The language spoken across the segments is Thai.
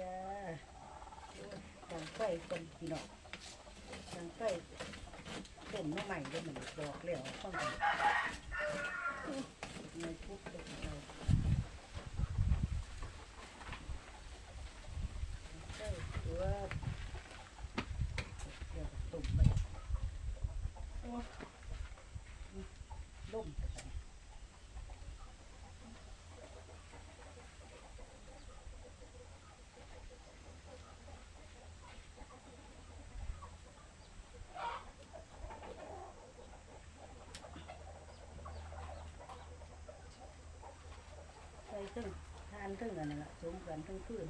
จ้าดังไฟคนพี่น้องดังไฟต้มน้ำใหม่ได้เหมือนบอกแล้วข้องทำในพุกตัวเราไฟตัวเดี๋ยวต้มไปโอ้ล่มไป ใส่งทานถึงอันนั้นละสมกันทั้งคืน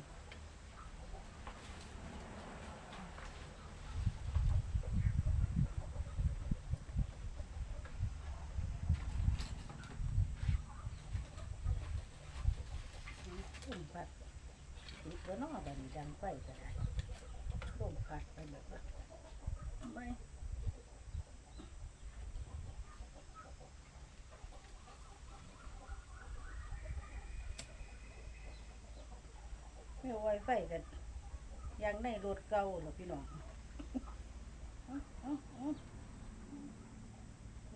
ขึ้นพัดติดก็นอบัดนดังไฟก็ได้ลมพัดไปแบบว่าไม่ ไม่เอาไฟกันยังในรถเก่าหรอพี่น้อง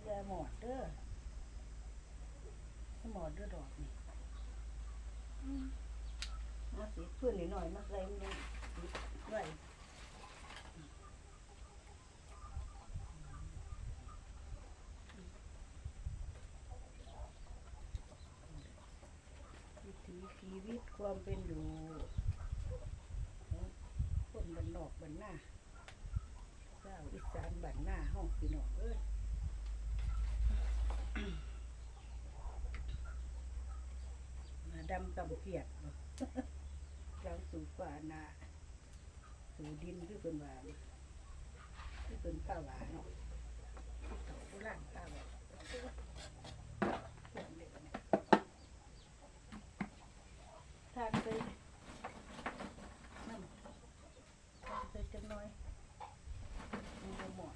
อย่าหมอดเด้อหมอดเด้อดอกนี่มาสิเพื่อนหน่อยมาใส่มันเลยไว้วิถีชีวิตความเป็นอยู่ของคนบ้านหน้าเจ้าอีสานบ้านหน้าห้องพี่น้องเอ้ยมาดำกำเพียดเราสู่ป่านาสู่ดินคือเป็นว่านี่คือเป็นป้าหวานเนาะเต่าโบราณป้าหวานทานไปนั่นทานไปจังน้อยมันจะหมด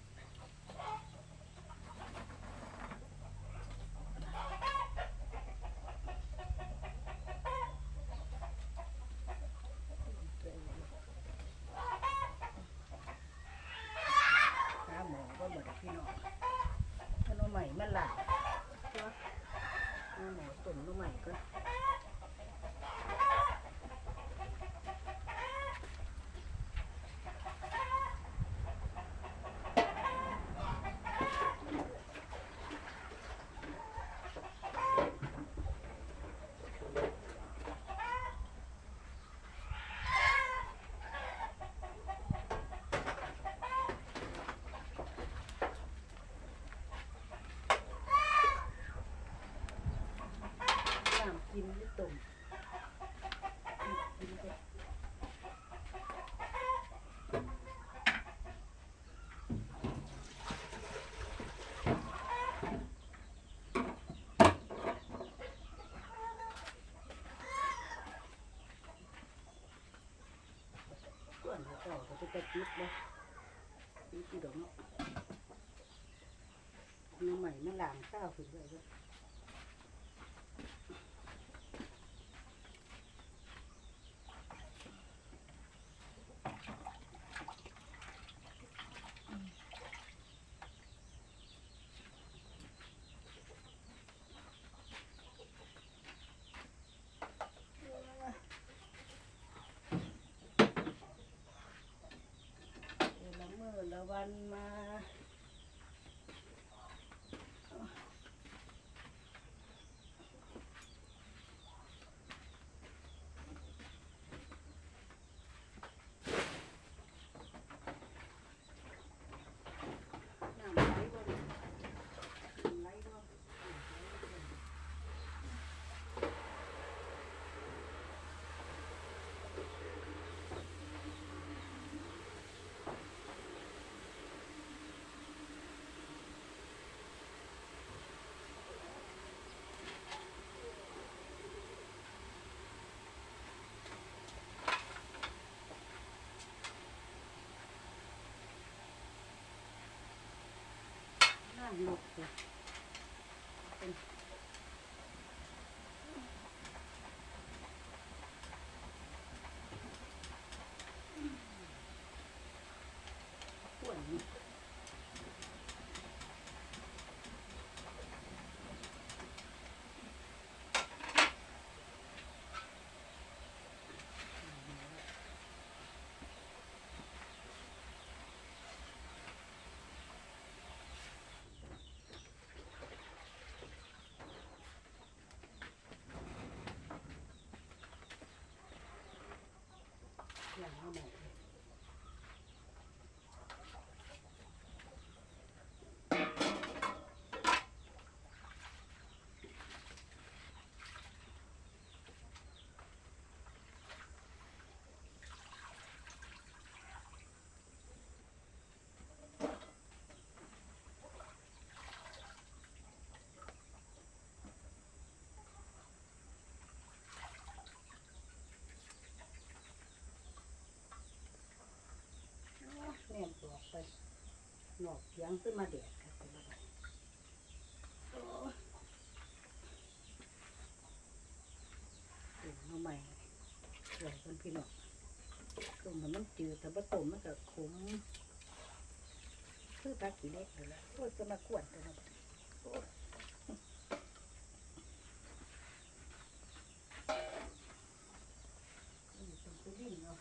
หาหมอก็หมด พี่น้องขนมใหม่มาหลักตัวหมูตุ๋นขนมใหม่ก็น้ำกินหรือตุ่มกินไป ส่วนเขาเจ้าก็จะกระติบเลยติดที่ดอกเนาะน้ำใหม่มาล้างข้าวขึ้นไปเลยเดือนละ มื่อละวันมาน้ำไหลบ่เนี่ยน้ำไหลบ่น้ำไหลบ่ น้ำหลกเลยเป็ นอกเพียงขึ้นมาแดดครับคุณผู้ชมตุ่มมาใหม่สวยคนพี่น้องตุ่มมันมันจืดแต่ว่าตุ่มมันก็ขมคือปลากี่เล็กเลยละโอ้ยจะมากวนตัวนาะโอ้นเป็นตัวดิ้นเนาะ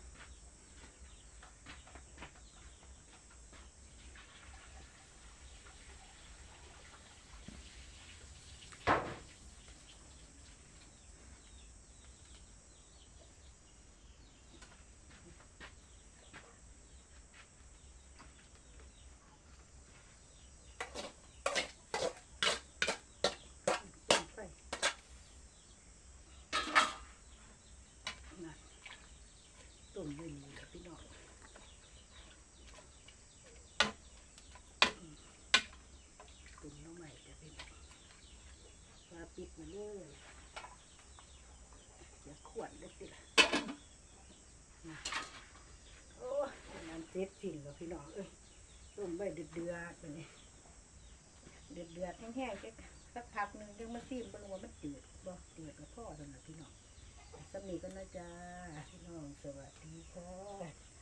ต้นไฟน่ะต้มด้วยนี่ครับพี่น้องอืมตุ่มน้องใหม่จ้ะพี่น้อง ปลาปิดมาเลยอย่าขวนเลยสิล่ะนะโอ้ยเป็นเสร็จสิ้นแล้วพี่น้องเอ้ยต้มใบเดือดเดือดๆไปนี่เดือดเดือดแห้งๆจักสักพักหนึ่งยังมาซีมเบิ่งว่ามันจืดบ่จืดกับพ่อสำหรับพี่น้องสำนีก็นะจ๊ะพี่น้องสวัสดีค่ะ